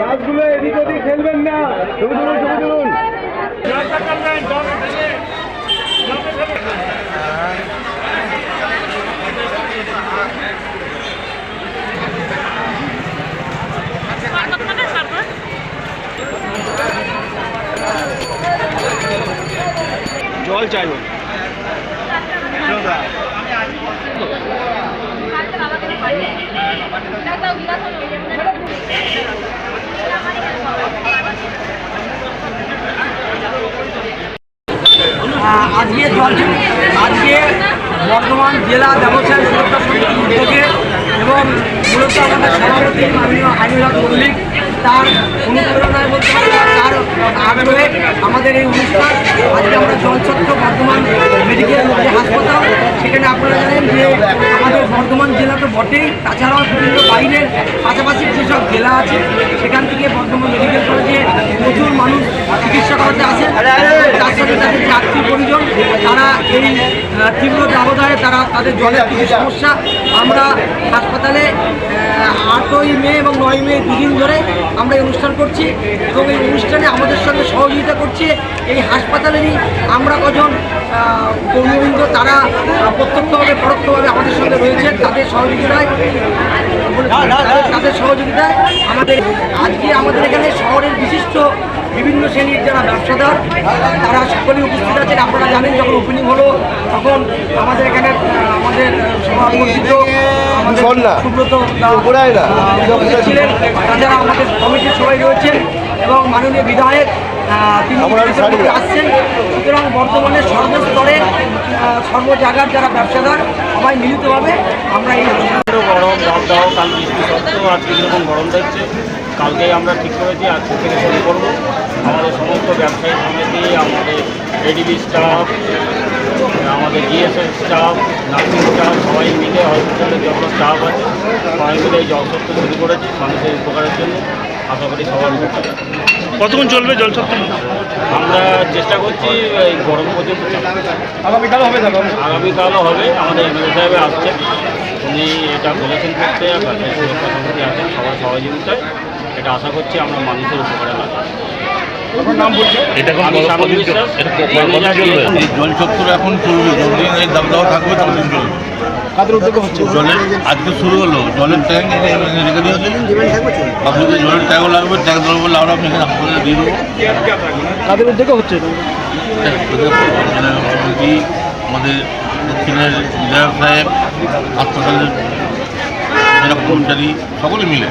রাজগুলো এদিক ওদিক খেলবেন না। ছবি তুলুন ছবি চাইব। আহ, আজকে আজকে বর্ধমান জেলা ব্যবসায়ী সুরক্ষা সমিতির উদ্যোগে এবং মূলত আমাদের সভাপতি মাননীয় আইনুল মল্লিক তার অনুপ্রেরণায় বলতে পারি তার আগ্রহে আমাদের এই অনুষ্ঠান, আজকে আমরা জলছত্র বর্ধমান মেডিকেল যে হাসপাতাল, সেখানে আপনারা জানেন যে আমাদের বর্ধমান জেলা তো বটেই, তাছাড়াও বিভিন্ন বাইরের পাশাপাশি যেসব জেলা আছে, সেখান থেকে বর্ধমান মেডিকেল কলেজে প্রচুর মানুষ চিকিৎসা করাতে আসেন তার সাথে তাদের যে আত্মীয় পরিজন, তারা এই তীব্র দাবদাহে তারা তাদের জলের কিছু সমস্যা, আমরা হাসপাতালে আটই মে এবং নয় মে দুদিন ধরে আমরা এই অনুষ্ঠান করছি এবং এই অনুষ্ঠানে আমাদের সঙ্গে সহযোগিতা করছে এই হাসপাতালেরই আমরা কজন কর্মীবৃন্দ তারা প্রত্যক্ষভাবে, পরোক্ষভাবে আমাদের সঙ্গে রয়েছেন, তাদের সহযোগিতায় তাদের সহযোগিতায় আমাদের আজকে আমাদের এখানে শহরের বিশিষ্ট বিভিন্ন শ্রেণির যারা ব্যবসাদার, তারা সকলেই উপস্থিত আছেন আপনারা জানেন যখন ওপেনিং হলো তখন আমাদের এখানে আমাদের সভাপতিত্ব সুব্রত ছিলেন তাছাড়া আমাদের কমিটির সবাই রয়েছেন এবং মাননীয় বিধায়ক তিনি। আসছেন। সুতরাং বর্তমানে সর্বস্তরে আহ, সর্ব জায়গার যারা ব্যবসাদার সবাই মিলিতভাবে আমরা এই গরম দাবদাহ কাল সত্ত্বেও আজকে যেরকম গরম থাকছে কালকে আমরা ঠিক করেছি আজকে থেকে শুরু করব। আমাদের সমস্ত ব্যবসায়ী সমিতি আমাদের এডিবি স্টাফ আমাদের জিএসএস স্টাফ নার্সিং স্টাফ সবাই মিলে হসপিটালের যত স্টাফ আছে সবাই মিলে এই জলসত্ত্ব শুরু করেছি মানুষের উপকারের জন্য। আশা করি সবার উপকার। কতক্ষণ চলবে জলছত্র আমরা চেষ্টা করছি এই গরম পর্যন্ত চালাতে। আগামীকাল হবে আগামীকালও হবে আমাদের এমএলএ সাহেব আসছেন। উনি এটা বলেছেন করতে ব্যবসায়ী সুরক্ষা সমিতি আছেন সবার সহযোগিতায়। এটা আশা করছি আমরা মানুষের উপকারে এই জল চত্বর এখন চলবে যতদিন এই দাম থাকবে ততদিন চলবে। কাদের উদ্যোগে হচ্ছে? জলের আজকে শুরু হলো জলের ট্যাঙ্ক রেখে আপনাদের জলের ট্যাঙ্কও লাগবে ট্যাঙ্ক দেওয়ার বলে আমরা এখানে আপনাদের দিয়ে দেবো। কাদের উদ্যোগে হচ্ছে? আমাদের দক্ষিণের বিধায়ক সাহেব যারা কর্মচারী সকলে মিলে।